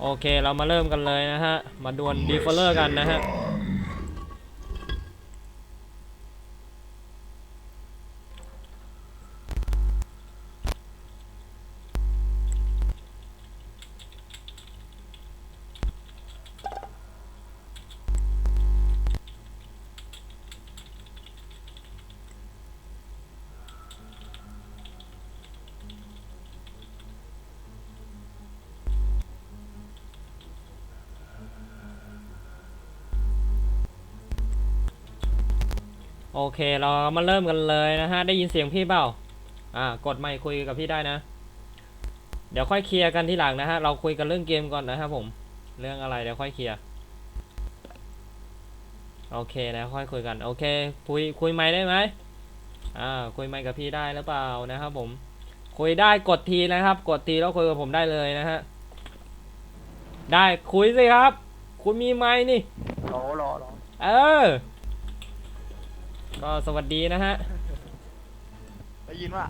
โอเคเรามาเริ่มกันเลยนะฮะ มาดวลดีฟลเลอร์กันนะฮะ โอเคเรามาเริ่มกันเลยนะฮะ ได้ยินเสียงพี่เปล่า อ่ากดไมค์คุยกับพี่ได้นะ เดี๋ยวค่อยเคลียร์กันที่หลังนะฮะ เราคุยกันเรื่องเกมก่อนนะครับผม เรื่องอะไรเดี๋ยวค่อยเคลียร์ โอเคนะค่อยคุยกัน โอเค คุยคุยไมค์ได้ไหมอ่า คุยไมค์กับพี่ได้หรือเปล่านะครับผม คุยได้กดทีนะครับ กดทีแล้วคุยกับผมได้เลยนะฮะ ได้คุยสิครับ คุณมีไมค์นี่รอรอรอเออ ก็สวัสดีนะฮะ ได้ยินว่า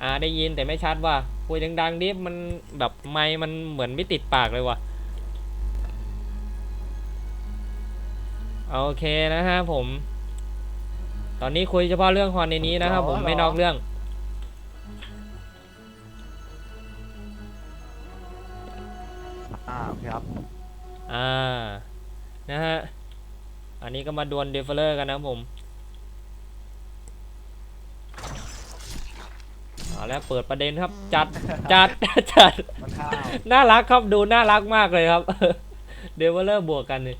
อ่าได้ยินแต่ไม่ชัดว่ะคุยดังๆดิมันแบบไมค์มันเหมือนไม่ติดปากเลยว่ะ โอเคนะฮะผม ตอนนี้คุยเฉพาะเรื่องฮอนในนี้นะครับผมไม่นอกเรื่อง อ่าโอเคครับอ่า นะฮะ อันนี้ก็มาดวลเดฟเฟลเลอร์กันนะครับผม เอาแล้วเปิดประเด็นครับ จัดจัดจัดมันข้าวน่ารักครับดูน่ารักมากเลยครับเดเวลเลอร์บวกกันนี่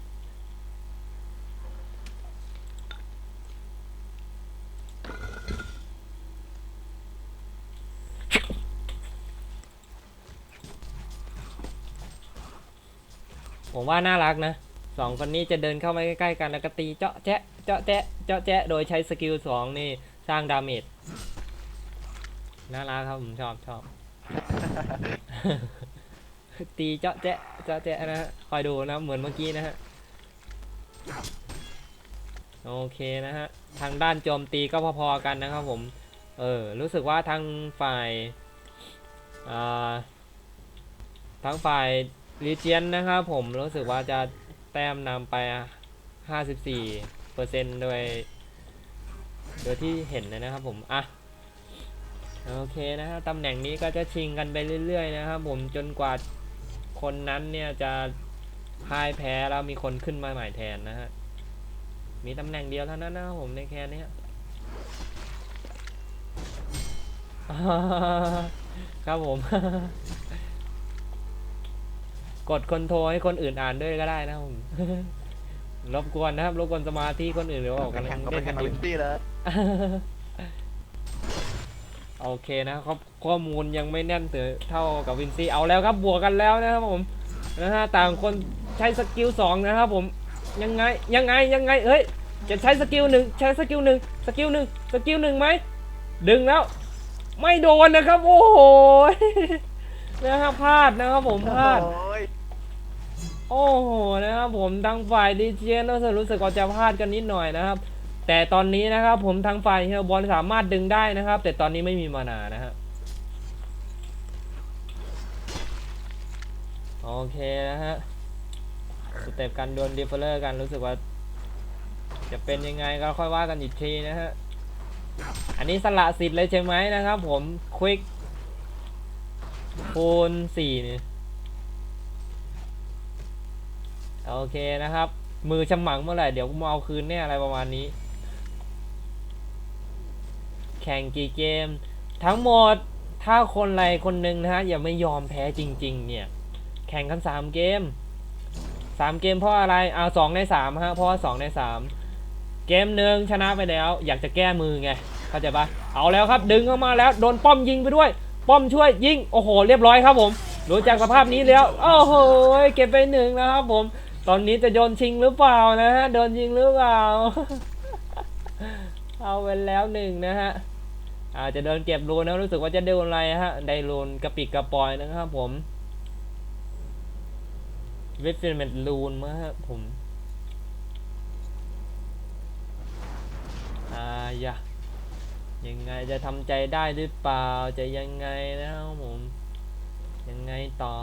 ผมว่าน่ารักนะสองคนนี้จะเดินเข้ามาใกล้ๆกันแล้วก็ตีเจาะแจ๊ะเจาะแจ๊ะเจาะแจ๊ะโดยใช้สกิลสองนี่สร้างดาเมจ น่ารักครับผมชอบชอบ ตีเจาะแจ๊ะเจาะแจ๊ะนะฮะคอยดูนะเหมือนเมื่อกี้นะฮะโอเคนะฮะทางด้านโจมตีก็พอๆกันนะครับผม เออรู้สึกว่าทางฝ่ายอ่าทางฝ่ายลีเจียนนะครับผมรู้สึกว่าจะแต้มนำไป 54เปอร์เซ็นต์โดย โดยที่เห็นนะครับผม อะ โอเคนะฮะตำแหน่งนี้ก็จะชิงกันไปเรื่อยๆนะครับผมจนกว่าคนนั้นเนี่ยจะพ่ายแพ้แล้วมีคนขึ้นมาใหม่แทนนะฮะมีตำแหน่งเดียวเท่านั้นนะครับผมในแคนเนี้ยครับผม กดคอนโทรให้คนอื่นอ่านด้วยก็ได้นะครับผมรบกวนนะครับรบกวนสมาธิคนอื่นหรือว่าออกแข่กำลังงก็เล่เป็นนแข่กังนกับอยู่วินซี่เลย โอเคนะครับข้อมูลยังไม่แน่นเท่ากับวินซี่เอาแล้วครับบวกกันแล้วนะครับผมนะฮะต่างคนใช้สกิลสองนะครับผมยังไงยังไงยังไงเฮ้ยจะใช้สกิลหนึ่งใช้สกิลหนึ่งสกิลหนึ่งสกิลหนึ่งไหมดึงแล้ว ไม่โดนนะครับ โอ้โหนะครับพลาดนะครับผมพลาดโอ้ยโอ้โหนะครับผมทางฝ่ายดีเจนรู้สึกรู้สึกว่าจะพลาดกันนิดหน่อยนะครับ แต่ตอนนี้นะครับผมทางฝ่ายเฮลบอลสามารถดึงได้นะครับ แต่ตอนนี้ไม่มีมานานะฮะโอเคนะฮะสเต็ปการดวลดีเฟลเลอร์กันรู้สึกว่า จะเป็นยังไงก็ค่อยว่ากันอีกทีนะฮะอันนี้สละสิทธิ์เลยใช่ไหมนะครับ ผมควิกคูณสี่นี่โอเคนะครับ มือฉมังเมื่อไหร่เดี๋ยวกูมาเอาคืนแน่อะไรประมาณนี้ แข่งกี่เกม ทั้งหมดถ้าคนใดคนหนึ่งนะฮะอย่าไม่ยอมแพ้จริง ๆ เนี่ย แข่งกัน3เกม3เกมเพราะอะไรเอาสองใน3ฮะเพราะว่า2ใน3เกมหนึ่งชนะไปแล้ว อยากจะแก้มือไงเข้าใจปะเอาแล้วครับดึงเข้ามาแล้วโดนป้อมยิงไปด้วย ป้อมช่วยยิงโอ้โห เรียบร้อยครับผมดูจากสภาพนี้แล้วโอ้โหเก็บไปหนึ่งนะครับผม ตอนนี้จะโดนชิงหรือเปล่านะฮะโดนยิงหรือเปล่า เอาไปแล้วหนึ่งนะฮะ อาจจะเดินเก็บรูนนะรู้สึกว่าจะโดนอะไรฮะได้รูนกระปิกกระปอยนะครับผมวิฟิลเมนต์รูนมาฮะผมอ่าอย่ายังไงจะทำใจได้หรือเปล่าจะยังไงนะครับผม ยังไงต่อ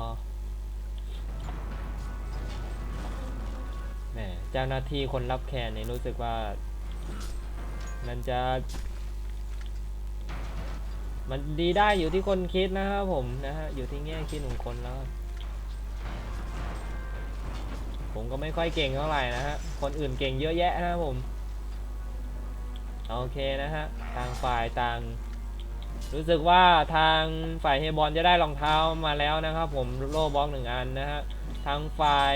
แม่เจ้าหน้าที่คนรับแขกเนี่ยรู้สึกว่า มันจะ มันดีได้อยู่ที่คนคิดนะครับผมนะฮะอยู่ที่แง่คิดของคนแล้ว ผมก็ไม่ค่อยเก่งเท่าไหร่นะฮะคนอื่นเก่งเยอะแยะนะครับผมโอเคนะฮะต่างฝ่ายต่าง รู้สึกว่าทางฝ่ายเฮบอลจะได้รองเท้ามาแล้วนะครับ ผมโล่บล็อกหนึ่งอันนะฮะทางฝ่าย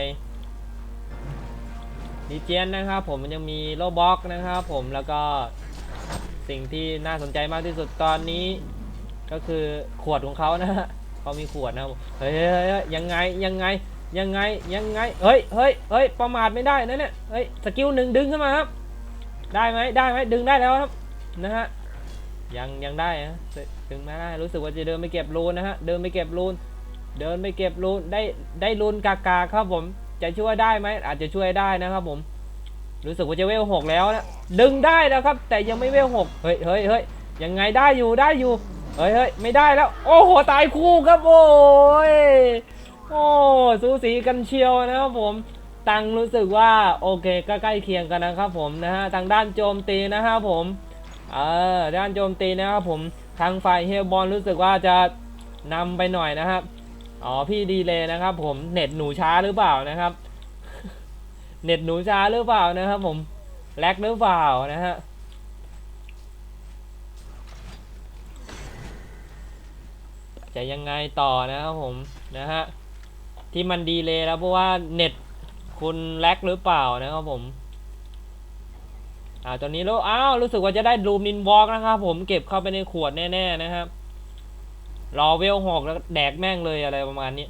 ดีเจนนะครับ ผมมันยังมีโล่บล็อกนะครับ ผมแล้วก็สิ่งที่น่าสนใจมากที่สุดตอนนี้ ก็คือขวดของเขานะฮะเขามีขวดนะเฮ้ยยังไงยังไงยังไงยังไงเฮ้ยเฮ้ยเฮ้ยประมาทไม่ได้นะเนี่ยเฮ้ยสกิลหนึ่งดึงขึ้นมาครับ ได้ไหมได้ไหมดึงได้แล้วครับนะฮะยังยังได้นะดึงไม่ได้รู้สึกว่าจะเดินไปเก็บรูนนะฮะเดินไปเก็บรูนเดินไปเก็บรูนได้ได้รูนกากาครับผมจะช่วยได้ไหมอาจจะช่วยได้นะครับผมรู้สึกว่าจะเวลหกแล้วนะดึงได้แล้วครับ แต่ยังไม่เวลหกเฮ้ยเฮ้ยเฮ้ยยังไงได้อยู่ได้อยู่ เฮ้ยเฮ้ยไม่ได้แล้ว โอ้โห ตายคู่ครับโอ้ยโอ้สูสีกันเชียวนะครับผมตังรู้สึกว่าโอเคก็ใกล้เคียงกันนะครับผมนะฮะทางด้านโจมตีนะครับผมเออด้านโจมตีนะครับผมทางฝ่ายเฮลบอลรู้สึกว่าจะนำไปหน่อยนะครับอ๋อพี่ดีเลยนะครับผมเน็ตหนูช้าหรือเปล่านะครับ เน็ตหนูช้าหรือเปล่านะครับผมแลกหรือเปล่านะฮะ จะยังไงต่อนะครับผมนะฮะที่มันดีเลยแล้วเพราะว่าเน็ตคุณแลกหรือเปล่านะครับผมอ่าตอนนี้แล้วอ้าวรู้สึกว่าจะได้ดูมินวอล์กนะครับผมเก็บเข้าไปในขวดแน่ๆนะครับรอเวลหกแล้วแดกแม่งเลยอะไรประมาณนี้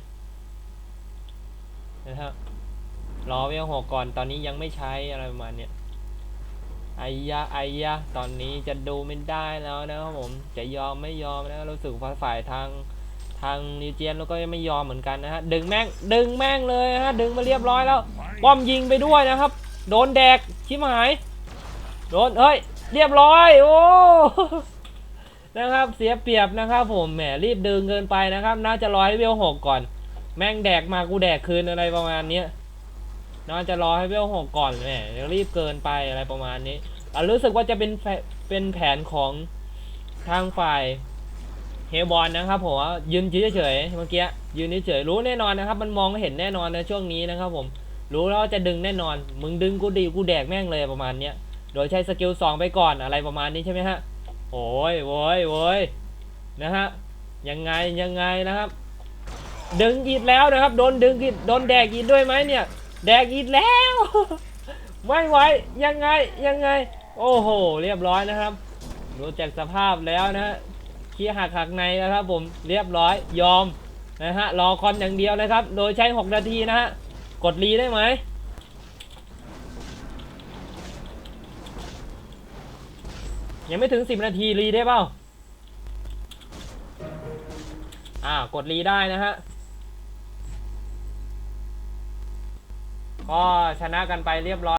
นะครับรอเวลหกก่อนตอนนี้ยังไม่ใช้อะไรประมาณนี้ไอ้ยะไอ้ยะตอนนี้จะดูไม่ได้แล้วนะครับผมจะยอมไม่ยอมนะรู้สึกฝ่ายทาง ทางนิวเจียนแล้วก็ไม่ยอมเหมือนกันนะฮะดึงแม่งดึงแม่งเลยฮะดึงมาเรียบร้อยแล้วป้อมยิงไปด้วยนะครับ โดนแดกชิบหายโดนเฮ้ยเรียบร้อยโอ้นะครับเสียเปรียบนะครับผมแหมรีบดึงเกินไปนะครับ น่าจะรอให้เวลหกก่อน แม่งแดกมากูแดกคืนอะไรประมาณนี้น่าจะรอให้เวลหกก่อนแหมเดี๋ยวรีบเกินไปอะไรประมาณนี้อะรู้สึกว่าจะเป็นเป็นแผนของทางฝ่าย เฮลบอลนะครับผมยืนเฉยๆเมื่อกี้ยืนเฉยๆรู้แน่นอนนะครับ มันมองเห็นแน่นอนในช่วงนี้นะครับผมรู้แล้วว่าจะดึงแน่นอน มึงดึงกูดีกูแดกแม่งเลยประมาณเนี้ยโดยใช้สกิลสองไปก่อนอะไรประมาณนี้ใช่ไหมฮะโอ้ยโว้ยโว้ยนะฮะยังไงยังไงนะครับ ดึงอีกแล้วนะครับโดนดึงอีกโดนแดกอีกด้วยไหมเนี่ย แดกอีกแล้ว ไม่ไหวยังไงยังไง โอ้โห เรียบร้อยนะครับดูจากสภาพแล้วนะ ฮะขี้หักหักในนะครับผมเรียบร้อยยอมนะฮะรอคอนอย่างเดียวนะครับ โดยใช้ 6 นาทีนะฮะกดรีได้ไหมยังไม่ถึง 10 นาทีรีได้เปล่าอ่ากดรีได้นะฮะก็ชนะกันไปเรียบร้อย